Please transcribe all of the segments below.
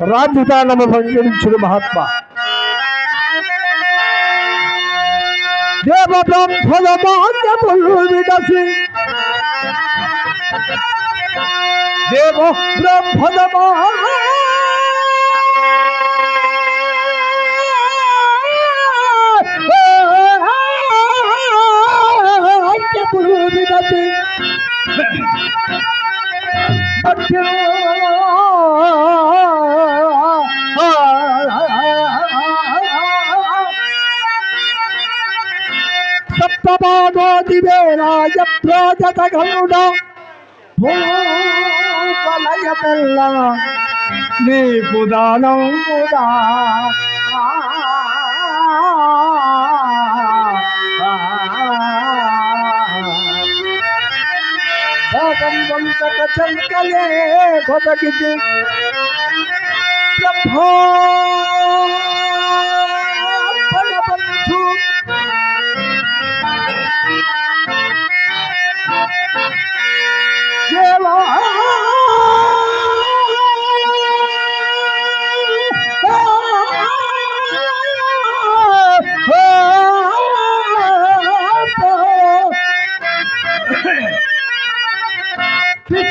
రాజధానము పండించుడు మహాత్మా దేవ బ్రహ్మల మాన్యములు విడసి దేవ బ్రహ్మల మాన్యములు విడసి సప్తమానోదివేలాయ ప్రాజత గరుడ భూపలయమెల్ల నీకు దానం కూడా చంకలే కొదగిది ప్రభో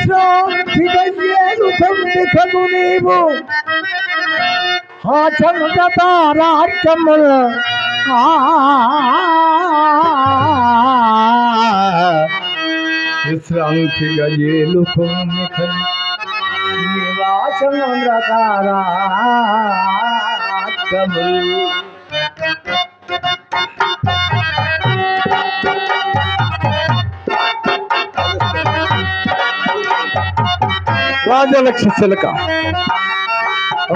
విశ్రాంతిగయ్యేను తండ్రికను నీవు. ఆ చంద్రతారార్కముల విశ్రాంతిగా ఏలు కొమ్మికలు చంద్రతారార్కములు రాజలక్ష శిలక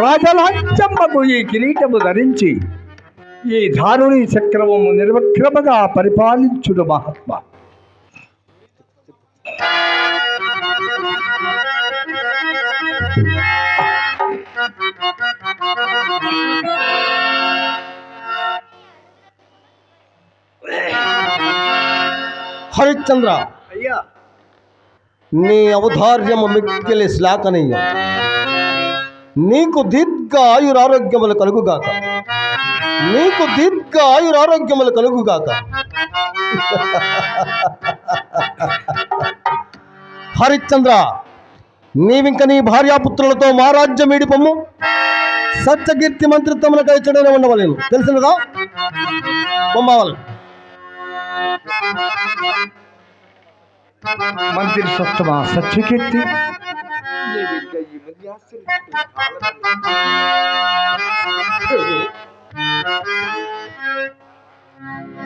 రాజలాంచమ్మకు ఈ కిరీటము ధరించి ఈ ధారుని చక్రము నిర్వక్రమగా పరిపాలించుడు మహాత్మ. హరిశ్చంద్ర నీ అవధార్యము మిక్కిలి శ్లాకనీయ నీకు దీర్ఘ ఆయురారోగ్యములు కలుగుగాక. నీకు దీర్ఘ ఆయురారోగ్యములు కలుగుగాక. హరిశ్చంద్ర నీవింక నీ భార్యాపుత్రులతో మా రాజ్యం ఈడిపమ్ము సత్యకీర్తి మంత్రిత్వముల కలిచడనే ఉండవలేను. తెలిసినదా? బొమ్మవాలి. మంత్రి సప్తమా సత్యకీర్తి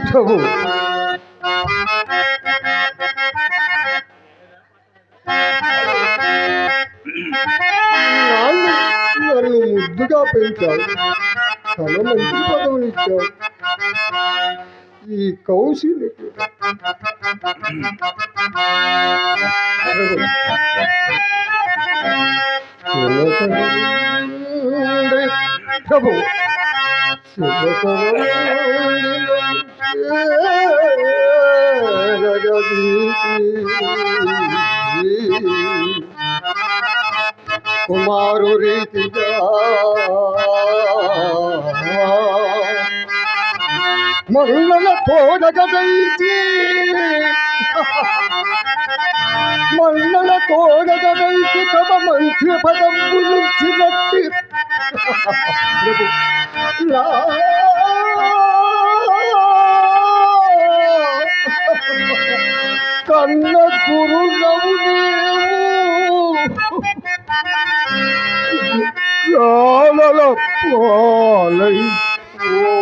ప్రభు నాన్న నన్ను ముద్దుగా పెంచావు తన మంత్రి పదవులు ఇచ్చావు ఈ కౌశీలకి ప్రభు కుమారు రీతిగా మరుల తోడగదైచి మన్నల తోడగదైచి తమ మంచి పదము నుంచినట్టి ప్రభు లా. కన్న గురు నవ్వు పాలై. ఓ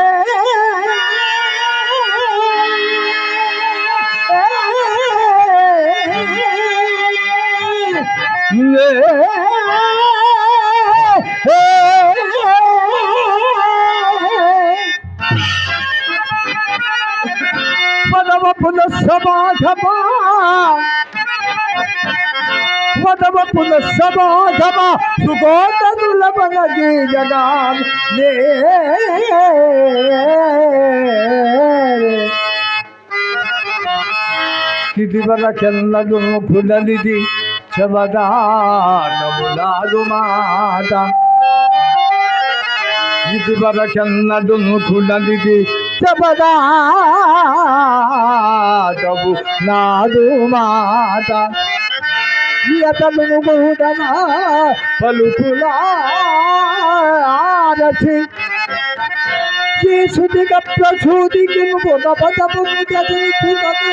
পদম পুনঃসমাধবা পদম পুনঃসমাধবা সুগন্ধ দুর্লভী জগাম নে দিদিবেলা খেলনা ফুলালি দি జగాం లే ఇదివరకెల్లదు పునలిది చవదానములాదు మాట ఇదివరకెన్నడు పునలిది చవదానము నాదు మాట ఇతను కూడా పలుకులారచి శిశుదిగ ప్రసూతికి గుణపదము చదివించుకొని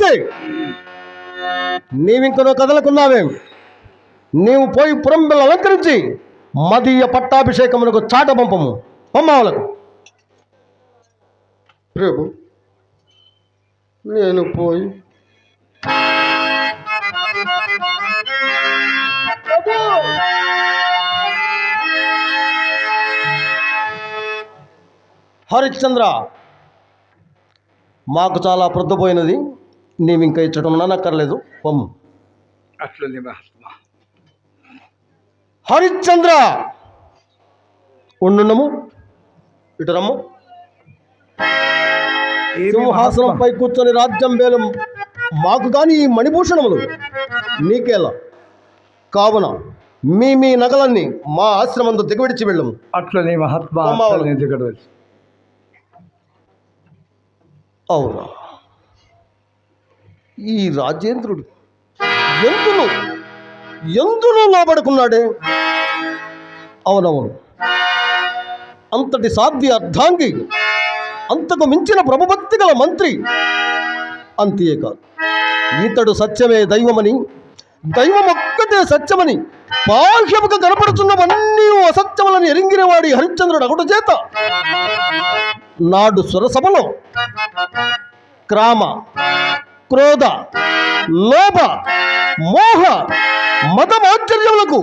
సుగోన్నదుల నీవింకనో కదలకున్నావేం? నీవు పోయి పురంబిల్ అలంకరించి మదీయ పట్టాభిషేకమునకు చాట పంపము పంపవలకు ప్రభు నేను పోయి హరిశ్చంద్ర మాకు చాలా ప్రొద్దుపోయినది. నీవింక ఇచ్చడం నక్కర్లేదు పంపు అట్లుంది మహాత్మా. హరిశ్చంద్ర! ఉండుండము. ఇటు రమ్ము. సింహాసనంపై కూర్చొని రాజ్యం వేలు. మాకు కానీ ఈ మణిభూషణములు. నీకేలా? కావున మీ మీ నగలన్నీ మా ఆశ్రమంతో దిగవిడిచి వెళ్ళము. అట్లనే మహాత్మా అవునా? ఈ రాజేంద్రుడు ఎందులో ఎందులో లోబడుకున్నాడే? అవునవును. అంతటి సాధ్య అర్థాంగి అంతకు మించిన ప్రభుభక్తి గల మంత్రి అంతే కాదు. ఇతడు సత్యమే దైవమని దైవం ఒక్కటే సత్యమని బాహ్యముగా కనపడుతున్నవన్నీ అసత్యములని ఎరింగినవాడి హరిశ్చంద్రుడు అగుట చేత నాడు సురసభలో క్రామ క్రోధ లోభ మోహ మతమాశ్చర్యములకు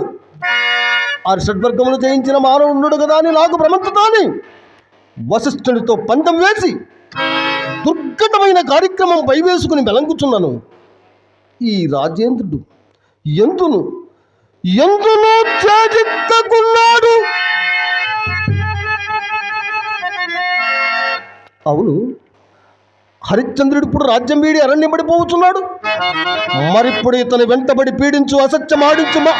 ఆరు షడ్వర్గములు జయించిన మానవుడు కదా అని నాకు భ్రమంతుతాని. వశిష్ఠునితో పంతం వేసి దుర్ఘటమైన కార్యక్రమం పైవేసుకుని వెలంగుచున్నాను ఈ రాజేంద్రుడు ఎందును ఎందును చేజిత్తకున్నాడు అవును హరిశ్చంద్రుడు ఇప్పుడు రాజ్యం వీడి అరణ్యపడిపోతున్నాడు మరిప్పుడు ఇతని వెంటబడి పీడించు అసత్యం ఆడించు మా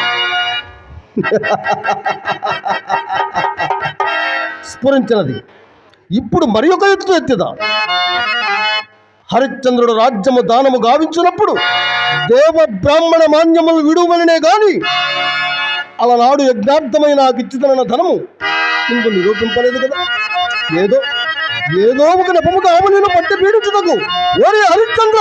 స్ఫురించినది. ఇప్పుడు మరి ఒక ఎత్తు ఎత్తిదా? హరిశ్చంద్రుడు రాజ్యము దానము గావించినప్పుడు దేవ బ్రాహ్మణ మాన్యములు విడువలనే గాని అలనాడు యజ్ఞార్థమై నాకు ఇచ్చితనన్న ధనము ఇందు నిరూపింపలేదు కదా. ఏదో ఏదో ఒక నెపముక ఆమె పట్టి పీడించుటకు? ఓరే హరిశ్చంద్ర!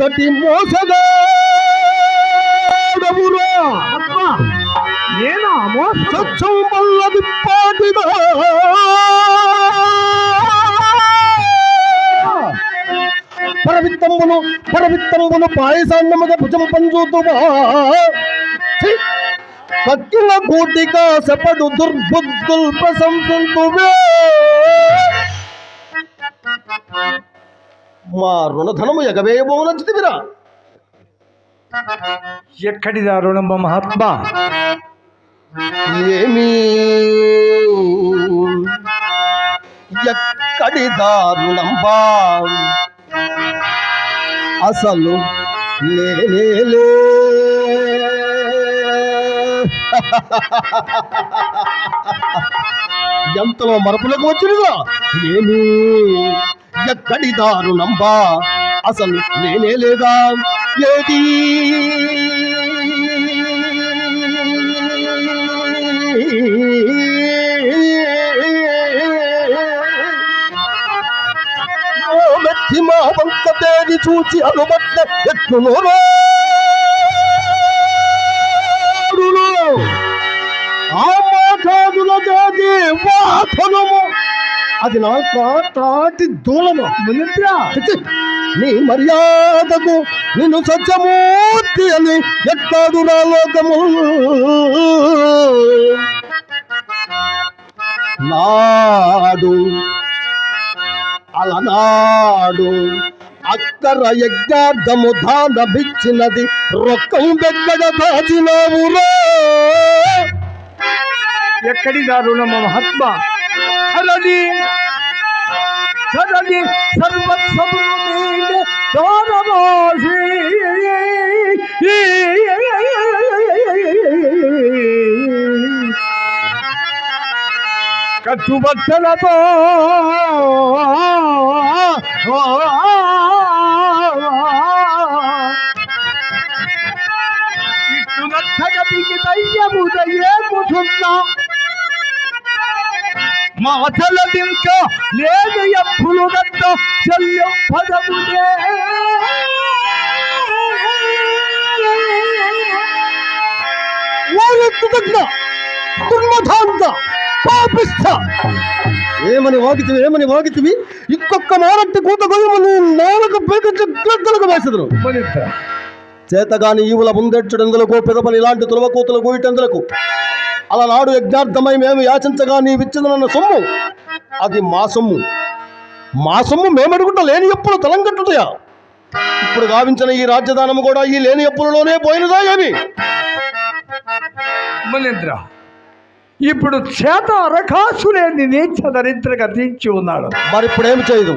కటి మోసగా! పరవిత్తంబును పాయసాన్నముగా భుజం పంజూతుమా! కక్కిన కోటిక సపడు దుర్బుద్ధుల్ ప్రశంసింతువే మా రుణధనము ఎగవేయబోనచ్చితివిరా ఎక్కడిదా రుణమ్మ మహాత్మా? ఏమీ? ఎక్కడి దారుణంబా అసలు లేనేలే ఎంతలో మరపులకు వచ్చినదా ఏమి ఎక్కడి దారుణంబా అసలు నేనే లేదా ఏది? మెత్తి చూచి అనుమట్ట ఎట్లు అది నా తాటి దూలము. నీ మర్యాదకు నిన్ను సత్యమూర్తి అని ఎట్టాడు నా లోకము. నాడు అలనాడు అక్కర యజ్ఞార్థము దానమిచ్చినది రొక్కం బెక్కడ దాచినావురా. ఎక్కడి దారుణ మహాత్మ? చరది చరది సర్వస్వము నీకే దానమోసి కట్టుబట్టలతో ఇట్టు మాటల దింక లేదు ఎప్పుడు గంట చెల్లం పదములే ఓరెత్తుదగ్న పాపిష్ట ఏమని వాగితివి ఏమని వాగితివి? ఇంకొక మారట్టి కూత గొయ్యము నీ నేలకు పేకలకు వేసదును మనిద్ర చేతగాని ఈవుల ముందెచ్చుడెందులకు పెదపని ఇలాంటి తులవకూతలు గోయిటెందులకు. అలనాడు యజ్ఞార్థమై మేము యాచించగా నీ విచ్చిదనన్న సొమ్ము. అది మా సొమ్ము. మా సొమ్ము మేమడుగుంట లేని ఎప్పుడు తలంగట్టుతయా? ఇప్పుడు గావించిన ఈ రాజ్యదానము కూడా ఈ లేని ఎప్పులలోనే పోయినదా ఏమి? ఇప్పుడు చేత అరకాసులేని నీచ దరిద్ర గతించి ఉన్నాడు. మరి ఇప్పుడేమి చేయదు?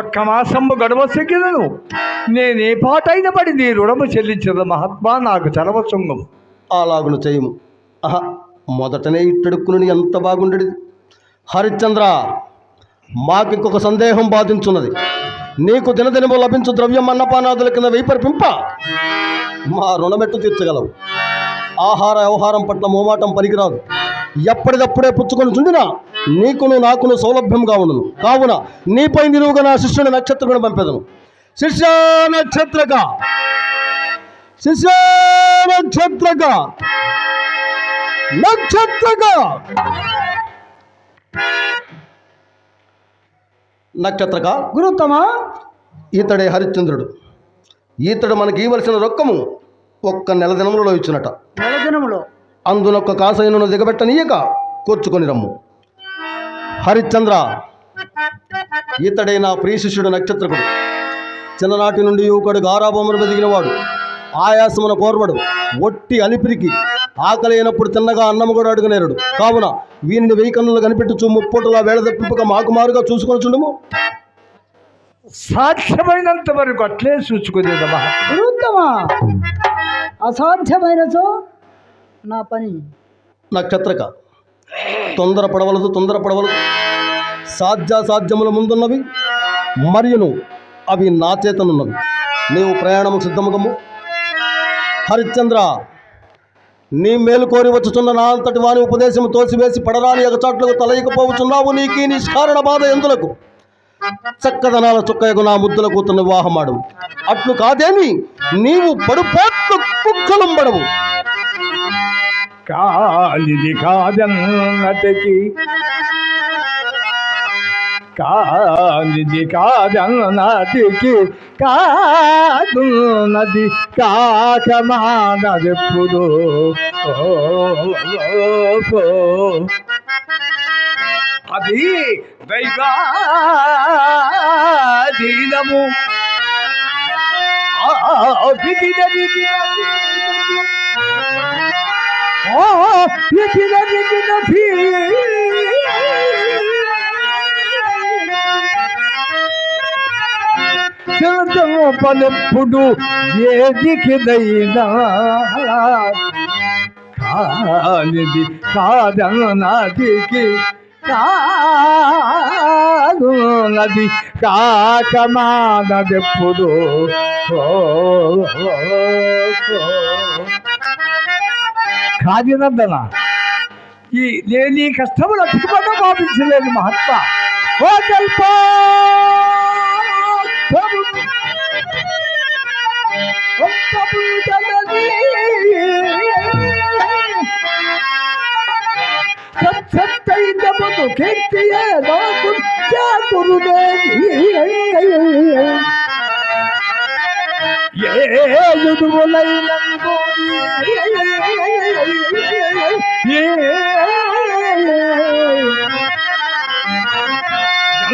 ఒక్క మాసము గడవసెగిదను నేనే పాటైన పడి నీ రుణము చెల్లించదు మహాత్మా నాకు చరవ సొంగం అలాగును చేయము. ఆహా మొదటనే ఇట్టడుక్కుని ఎంత బాగుండేది? హరిశ్చంద్ర మాకింకొక సందేహం బాధించున్నది. నీకు దినదినము లభించు ద్రవ్యం అన్నపానాదుల కింద వైపరిపింప మా రుణమెట్టు తీర్చగలవు. ఆహార వ్యవహారం పట్ల మోమాటం పనికిరాదు. ఎప్పటిదప్పుడే పుచ్చుకొని చుండినా నీకును నాకును సౌలభ్యంగా ఉండును. కావున నీపై నిలువుగా నా శిష్యుని నక్షత్రకుని పంపెదను. శిష్య నక్షత్రక శిష్య నక్షత్రక. నక్షత్రక. నక్షత్రక గురుత్తమా. ఈతడే హరిశ్చంద్రుడు. ఈతడు మనకి ఇవ్వలసిన రొక్కము ఒక్క నెల దినములలో ఇచ్చినట. నెలదినములో అందునొక్క కాసైనను దిగబెట్టనీయక కూర్చుకొని రమ్ము. హరిశ్చంద్ర ఈతడే నా ప్రియ శిష్యుడు నక్షత్రకుడు చిన్ననాటి నుండి యువకుడు గారాబొమ్మను వెదిగినవాడు ఆయాసమున కోర్వడు ఒట్టి అలిపిరికి ఆకలి అయినప్పుడు తిన్నగా అన్నము కూడా అడుగునేరుడు కావున వీనిని వెయ్యి కన్నులు కనిపెట్టుచు ముప్పొట్టులా వేళ తప్పింపక మాకుమారుగా చూసుకొని చుండుము సాధ్యమైనంత వరకు అట్లే చూసుకునేది మహాత్మా గురుత్తమా అసాధ్యమైనచో నా పని. నక్షత్రక. తొందర పడవలదు తొందర పడవలదు సాధ్యాసాధ్యముల ముందున్నవి మరియును అవి నా చేతనున్నవి. నీవు ప్రయాణము సిద్ధముగము. హరిశ్చంద్ర నీ మేలు కోరి వచ్చుచున్న నా అంతటి వాని ఉపదేశము తోసివేసి పడరాని ఎగచాట్లకు తలయకపోవచున్నావు నీకు ఈ నిష్కారణ బాధ ఎందులకు? చక్కదనాల చుక్కయకు నా ముద్దుల కూతురు వివాహమాడు అట్లు కాదేమి? నీవు పడుపోట్లు కుక్కలుంబడవు. కాలిది కాదన్నటికి కాలిది కాదన్నటికి కాదు నది ఓ. అది దైవాధీనము ఆ విధిన పలెప్పుడు ఏదికిదైనా కానిది కాదను నాదికి కాదు నది కాకమానదెప్పుడు ఓ, ఓ, కాదినందన ఈ నేను ఈ కష్టములు అతికిపడ్డ పాపించలేదు మహత్మ. ఓ కల్ప సత్తైన బదు కీర్తియే నాకు చాకురుదేవి ఏదులైనందు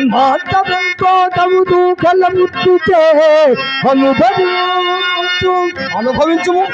జన్మాంతమెంతో తగుదు కలముద్దుతే అనుభవించు అనుభవించుము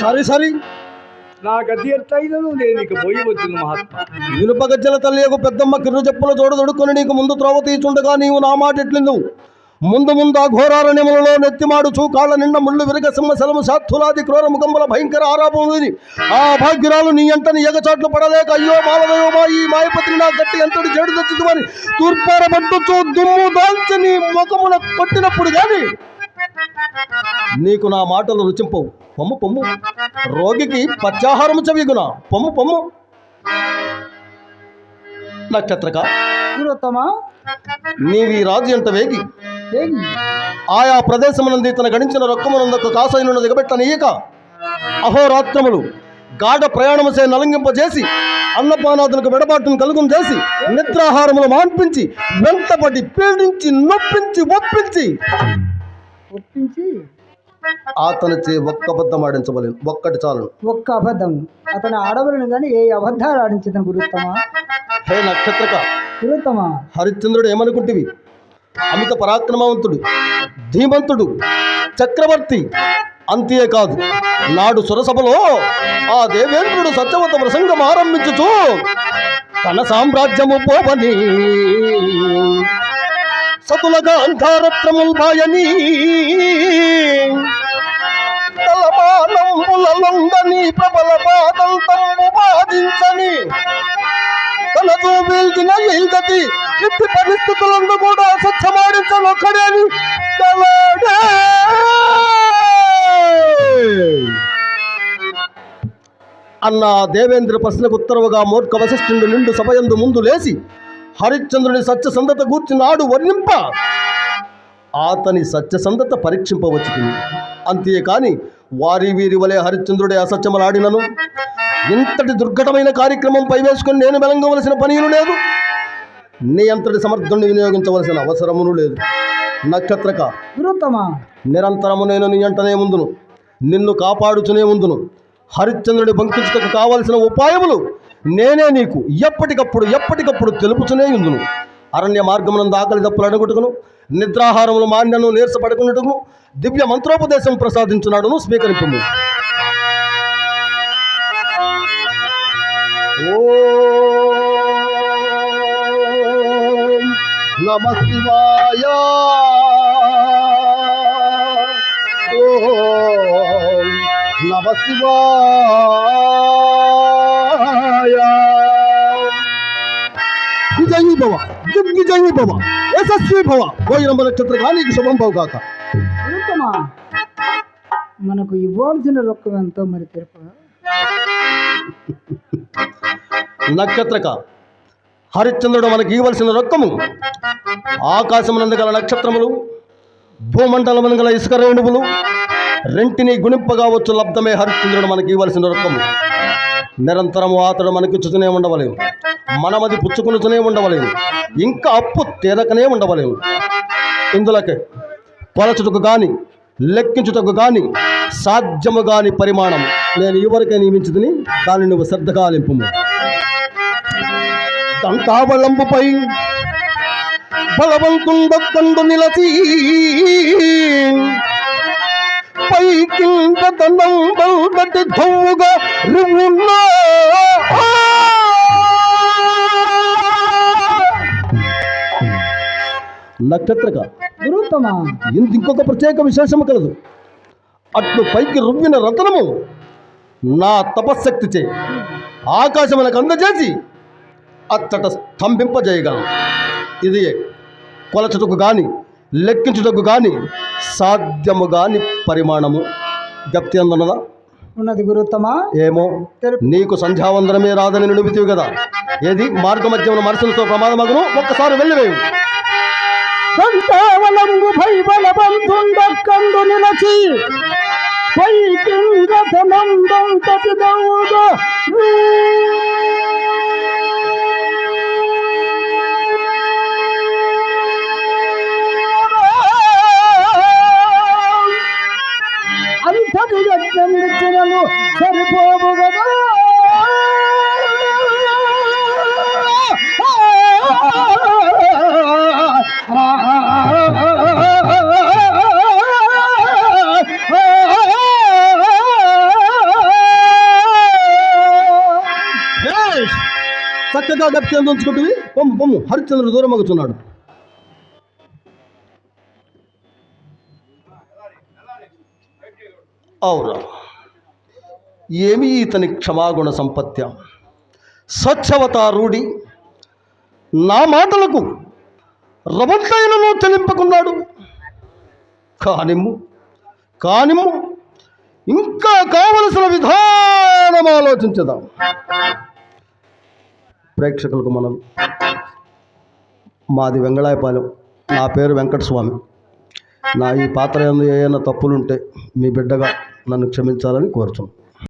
సరి సరి. నా గది ఎట్టయినను నేను ఇక పోయి వచ్చును మహాత్మ. ఇనుప గజ్జల తల్లియకు పెద్దమ్మ కిర్రు చెప్పుల జోడు దొడుకొని నీకు ముందు త్రోవ తీచుండగా నీవు నా మాట ఎట్లిందు ముందు ముందు ఘోరారణ్యములలో నెత్తిమాడుచు కాళ్ళ నిండా ముళ్ళు విరగ సింహ శలము సాత్తులాది క్రూర ముఖంబల భయంకర ఆరాపం ఉంది. ఆ భాగ్యురాలు నీ ఎంటని ఎగచాట్లు పడలేక అయ్యో మాలవయోమా ఈ మాయపతిని నా గట్టి ఎంతటి చెడు తెచ్చుకుని తూర్పార పట్టుచు దుమ్ము దాల్చి నీ ముఖమున కొట్టినప్పుడు గాని నీకు నా మాటలు రుచింపవు. పొమ్ము పొమ్ము. రోగికి పచ్చాహారము చవిగున? పొమ్ము పొమ్ము. నక్షత్రక? నీవి రాజు ఎంత వేగి? ఆయా ప్రదేశమునంది తన గడించిన రొక్కమునందొక కాసైన దిగబెట్టనీయక అహోరాత్రములు గాఢ ప్రయాణముసే నలంగింపజేసి అన్నపానాదులకు వెడబాటును కలుగును చేసి నిద్రాహారములు మాన్పించి వెంటబడి పీడించి నొప్పించి ఒప్పించి ఒప్పించి అతనిచే ఒక్క అబద్ధం ఆడించవలేను ఒక్కటి చాలను ఒక్క అబద్ధం. అతని ఆడవలను కానీ ఏ అబద్ధాలు ఆడించదని గురుత్తమా హే నక్షత్రక! గురుత్తమా హరిశ్చంద్రుడు ఏమనుకుంటివి? అమిత పరాక్రమవంతుడు ధీమంతుడు చక్రవర్తి అంతేకాదు నాడు సురసభలో ఆ దేవేంద్రుడు సత్యవత ప్రసంగం ఆరంభించుచు తన సామ్రాజ్యము పోవని. సతులగా అంధారత్రముల్ బాయని తలమానంబులలుండని ప్రబల పాదంతంబు బాధించని. తనతో వీల్చిన ఈగతి ఎట్టి పరిస్థితులను కూడా స్వచ్ఛమాడించనొక్కడేని అన్న దేవేంద్ర ప్రశ్నకు ఉత్తరవుగా మూర్ఖ వశిష్ఠుడు నిండు సభయందు ముందు లేచి హరిశ్చంద్రుని సత్యసంధత గూర్చి నాడు వర్ణింప. అతని సత్యసంధత పరీక్షింపవచ్చుతుంది. అంతేకాని వారి వీరి వలె హరిశ్చంద్రుడే అసత్యములాడినను. ఇంతటి దుర్ఘటమైన కార్యక్రమం పైవేసుకొని నేను వెలంగవలసిన పనిలు లేదు. నీ అంతటి సమర్థుణ్ణి వినియోగించవలసిన అవసరమును లేదు. నక్షత్రక నిరంతరము నేను నీ అంటనే ముందును నిన్ను కాపాడుచునే ముందును హరిశ్చంద్రుడి బంకించుటకు కావలసిన ఉపాయములు నేనే నీకు ఎప్పటికప్పుడు ఎప్పటికప్పుడు తెలుపుచునే ఉందును. అరణ్య మార్గమునందు ఆకలి దప్పులు అడుగుటకును నిద్రాహారములు మాన్యను నీరసపడుకున్నట్టును దివ్య మంత్రోపదేశం ప్రసాదించున్నాడును స్వీకరింపు ఓం నమ శివాయ నమ శివాయ. విజయీ భవ దిగ్విజయీ భవ యశస్వీ భవ. పోయిన నక్షత్ర నీకు శుభం భవ కాక. గురుత్తమా మనకు ఇవ్వాల్సిన రొక్కం ఎంతో మరి తెలుపు? నక్షత్రక హరిశ్చంద్రుడు మనకి ఇవ్వవలసిన రొక్కము. ఆకాశమునందు గల నక్షత్రములు భూమండలమున గల ఇసుక రేణువులు రెంటిని గుణింపగా వచ్చు లబ్ధమే హరిశ్చంద్రుడు మనకి ఇవ్వవలసిన రొక్కము. నిరంతరము అతడు మనకి చుచునే ఉండవలేము. మనమది పుచ్చుకునుచునే ఉండవలేము. ఇంకా అప్పు తీరకనే ఉండవలేము. ఇందులకే పొలచుటకు కానీ లెక్కించుటకు కానీ సాధ్యము కాని పరిమాణం నేను ఎవరికైనా నియమించుదని దాన్ని నువ్వు శ్రద్ధగా నింపు దంతాబలంబుపై బలవంతుండొక్కండు నిలసి పై కింద దండం బల్బటి ధమ్ముగా రివ్వున్నా నక్షత్రక గురుత్తమ ఇంత ఇంకొక ప్రత్యేక విశేషము కలదు? అట్లు పైకి రువ్విన రతనము నా తపశ్శక్తిచే ఆకాశమునకు అందజేసి అచ్చట స్తంభింపజేయగలను ఇది కొలచుటకు గాని లెక్కించుటకు గాని సాధ్యము గాని పరిమాణము. గప్తి అందున్నదా ఉన్నది గురుత్తమ ఏమో. నీకు సంధ్యావందనమే రాదని నిలుపుతీవి కదా. ఏది? మార్గ మధ్యమున మనసులతో ప్రమాదమగును? ఒక్కసారి వెళ్ళివేయు. సంతావలంబు భై బలవంతుండొక్కండు నిలచి పై కింద ధనందంతటి దౌగా అంతటి సరిపోవు కదా చక్కగా గట్టి అందించుకుంటువి పొమ్ము పొమ్ము హరిశ్చంద్రుడు దూరం అగుతున్నాడు. అవురా ఏమి ఇతని క్షమాగుణ సంపత్యం స్వచ్ఛవతారూడి నా మాటలకు రవంతైనను చెలింపకున్నాడు. కానిమ్ము కానిమ్ము ఇంకా కావలసిన విధానం ఆలోచించదాం. ప్రేక్షకులకు మనం మాది వెంగళాయపాలెం. నా పేరు వెంకటస్వామి. నా ఈ పాత్ర ఏమైనా తప్పులుంటే మీ బిడ్డగా నన్ను క్షమించాలని కోరుచున్నాను.